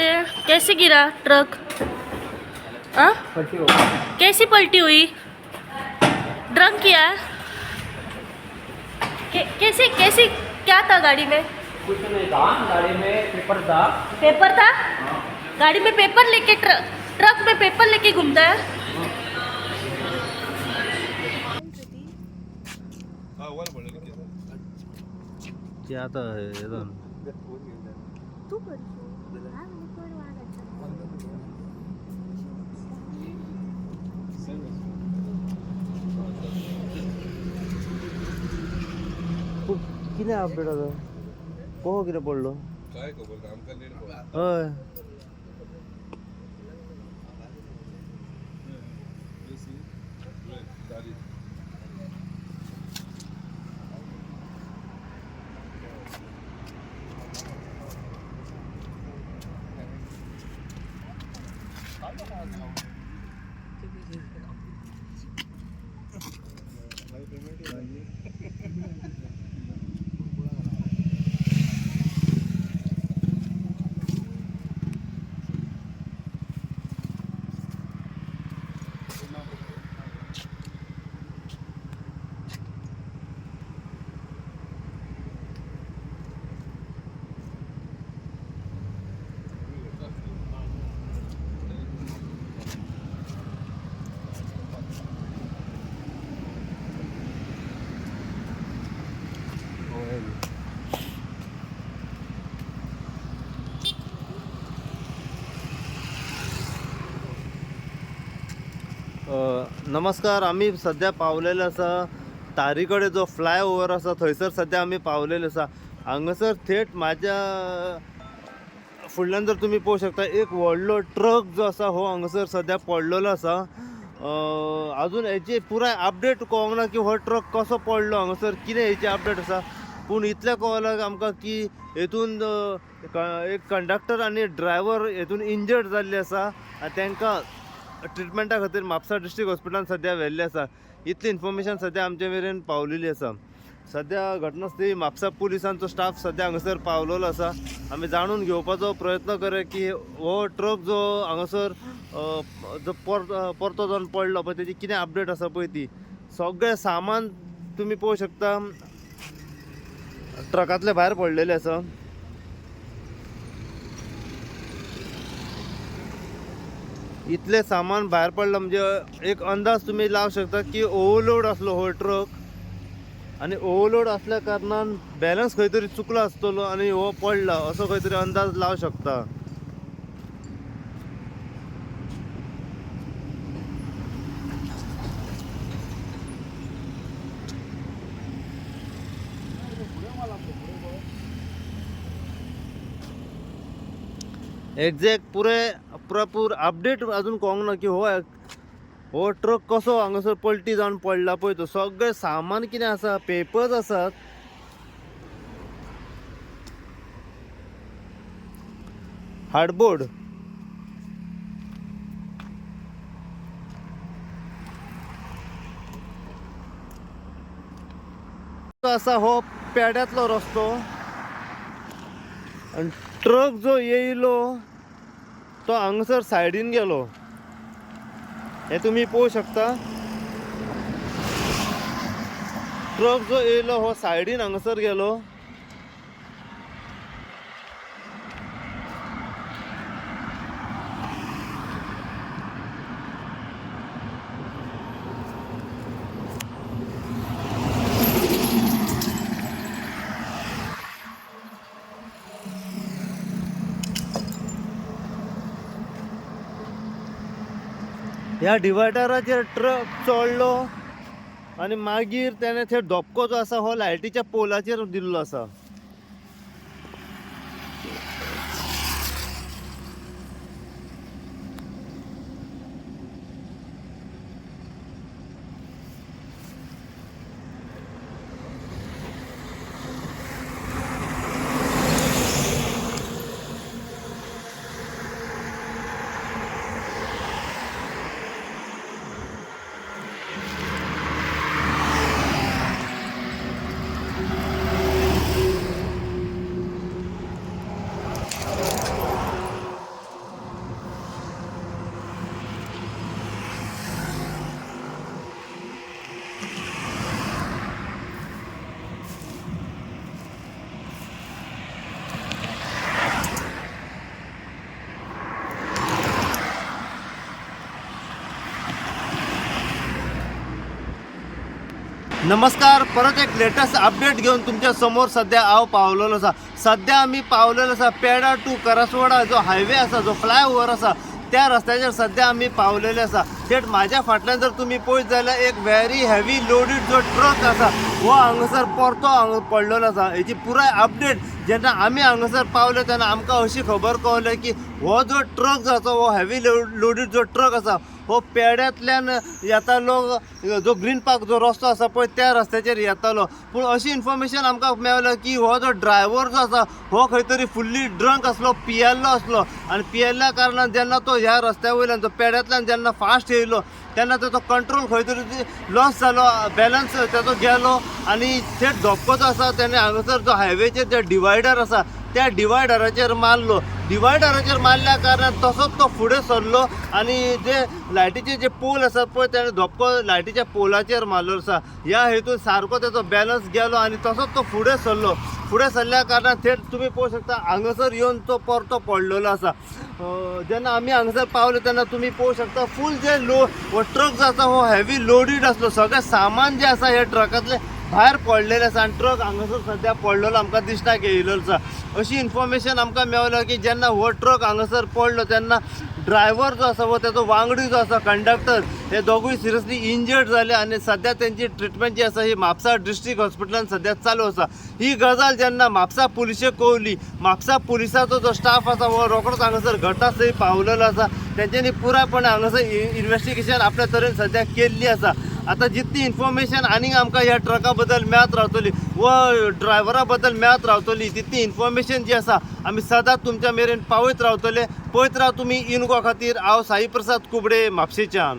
रे कैसे गिरा ट्रक? हाँ कैसी पलटी हुई? ड्रंक किया? कै- कैसे कैसे क्या था गाड़ी में? कुछ नहीं था गाड़ी में पेपर था। पेपर था? गाड़ी में पेपर लेके ट्रक ट्रक में पेपर लेके घूमता है? ते? आता हे। जाऊन किती अपडेट आता पोहो किती पडलो काय खबर आमकां नीट कळना. हय चालीस. नमस्कार आम्ही सध्या पावलेले आसा तारी कडेन जो फ्लाय ओवर आसा थंयसर सध्या आमी पावलेले आसा हांगासर थेट म्हाज्या फुडल्यान जर तुमी पळोवंक शकता एक व्हडलो ट्रक जो आसा हो हांगासर सध्या पडलेलो आसा अजून हेची पुराय अपडेट कळोंक ना की हो ट्रक कसो पडलो हांगासर कितें हेची अपडेट आसा पूण इतलें कळलां आमकां की हेतून एक कंडक्टर आनी ड्रायव्हर हेतून इंजर्ड जाल्ले आसा आनी तांकां ट्रिटमेंटा खातीर म्हापसा डिस्ट्रिक्ट हॉस्पिटलान सध्या व्हेल्ले आसा. इतली इन्फॉर्मेशन सध्या आमचे मेरेन पावलेली आसा. सध्या घटनास्थळी म्हापसा पुलिसांचो स्टाफ सध्या हांगासर पावलेलो आसा. आमी जाणून घेवपाचो प्रयत्न करे की हो ट्रक जो हांगासर जो परतो परतो जावन पडलो पळय तेजी कितें अपडेट आसा पळय ती. सगळें सामान तुमी पळोवंक शकता. ट्रकांतले भायर पडलेले आसा. इथले सामान भायर पडलं म्हणजे एक अंदाज तुम्ही लावू शकता की ओव्हरलोड असलो हो ट्रक आणि ओव्हरलोड असल्या कारणान बॅलन्स खंय तरी चुकलो आसतलो आणि हो पडला असो खंय तरी अंदाज लावू शकता. एक्झॅक्ट पुरे पुरापूर अपडेट अजून कळोंक ना की हो हो ट्रक कसो हांगासर पलटी जावन पडला पळय तो. सगळें सामान कितें आसा पेपर्स आसात हार्डबोर्ड आसा हो पेड्यांतलो रस्तो. आनी ट्रक जो येयलो तो हांगासर सायडीन गेलो. हे तुम्ही पळोवंक शकता. ट्रक जो येयलो हो सायडीन हांगासर गेलो. ह्या डिवायडराचेर ट्रक चडलो आनी मागीर तेणें थंय धपको जो आसा हो लायटीच्या पोलाचेर दिल्लो आसा नमस्कार परत एक लेटेस्ट अपडेट घेऊन तुमच्यासमोर सध्या हांव पावलेलो आसा सध्या आमी पावलेलो आसा पेडा टू करसवाडा जो हायवे आसा जो फ्लायओव्हर आसा त्या रस्त्याचेर सध्या आमी पावलेले आसा थेट म्हाज्या फाटल्यान जर तुमी पळयत जाल्यार एक व्हेरी हेवी लोडीड जो ट्रक आसा हो हांगासर परतो हांगा पडलेलो आसा हेची पुराय अपडेट जेन्ना आमी हांगासर पावले तेन्ना आमकां अशी खबर कळली की हो जो ट्रक हो जो आसा हो हेवी लोडीड जो ट्रक आसा हो पेड्यांतल्यान येतालो जो ग्रीन पार्क जो रस्तो आसा पळय त्या रस्त्याचेर येतालो पूण अशी इन्फॉर्मेशन आमकां मेळ्ळें की हो जो ड्रायव्हर जो आसा हो खंय तरी फुल्ली ड्रंक आसलो पियेल्लो आसलो आनी पियेल्ल्या कारणान जेन्ना तो ह्या रस्त्या वयल्यान जो पेड्यांतल्यान जेन्ना फास्ट येयलो तेन्ना ताचो कंट्रोल खंय तरी लॉस जालो बॅलन्स ताचो गेलो आनी थेट धपको जो आसा तेणे हांगासर जो हायवेचेर जे डिवायडर आसा त्या डिवायडराचेर मारलो. डिवायडराचेर मारल्या कारणान तसोच तो फुडें सरलो आनी जे लायटीचे जे पोल आसात पळय ताणें धपको लायटीच्या पोलाचेर मारलो आसा ह्या हेतून सारको त्याचो बॅलन्स गेलो आनी तसोच तो फुडें सरलो. फुडें सरल्या कारणान थेट तुमी पळोवंक शकता हांगासर येवन तो परतो पडलेलो आसा जेन्ना आमी हांगासर पावले तेन्ना तुमी पळोवंक शकता फूल जे लो हो ट्रक जो आसा हो हेवी लोडीड आसलो सगळें सामान जे आसा हे ट्रकांतलें भायर पडलेले आसा आनी ट्रक हांगासर सद्या पडलेलो आमकां दिसता की आसा अशी इन्फॉर्मेशन आमकां मेळ्ळो की जेन्ना हो ट्रक हांगासर पडलो तेन्ना ड्रायव्हर जो आसा वो तेचो वांगडी जो आसा कंडक्टर हे दोगूय सिरियसली इंजर्ड जाले आनी सद्या तेंची ट्रिटमेंट जी आसा ही म्हापसा डिस्ट्रिक्ट हॉस्पिटलान सद्या चालू आसा ही गजाल जेन्ना म्हापसा पुलिशेक कळली म्हापसा पुलिसाचो जो स्टाफ आसा हो रोखडोच हांगासर घटा थंय पावलेलो आसा तेंच्यांनी पुरायपणे हांगासर इन्व्हेस्टिगेशन आपल्या तरेन सद्या केल्ली आसा आतां जितली इन्फॉर्मेशन आनीक आमकां ह्या ट्रका बद्दल मेळत रावतली व ड्रायव्हरा बद्दल मेळत रावतली तितली इन्फॉर्मेशन जी आसा आमी सदांच तुमच्या मेरेन पावयत रावतले. पळयत राव तुमी इनगो खातीर हांव साई प्रसाद कुबडे म्हापशेच्यान.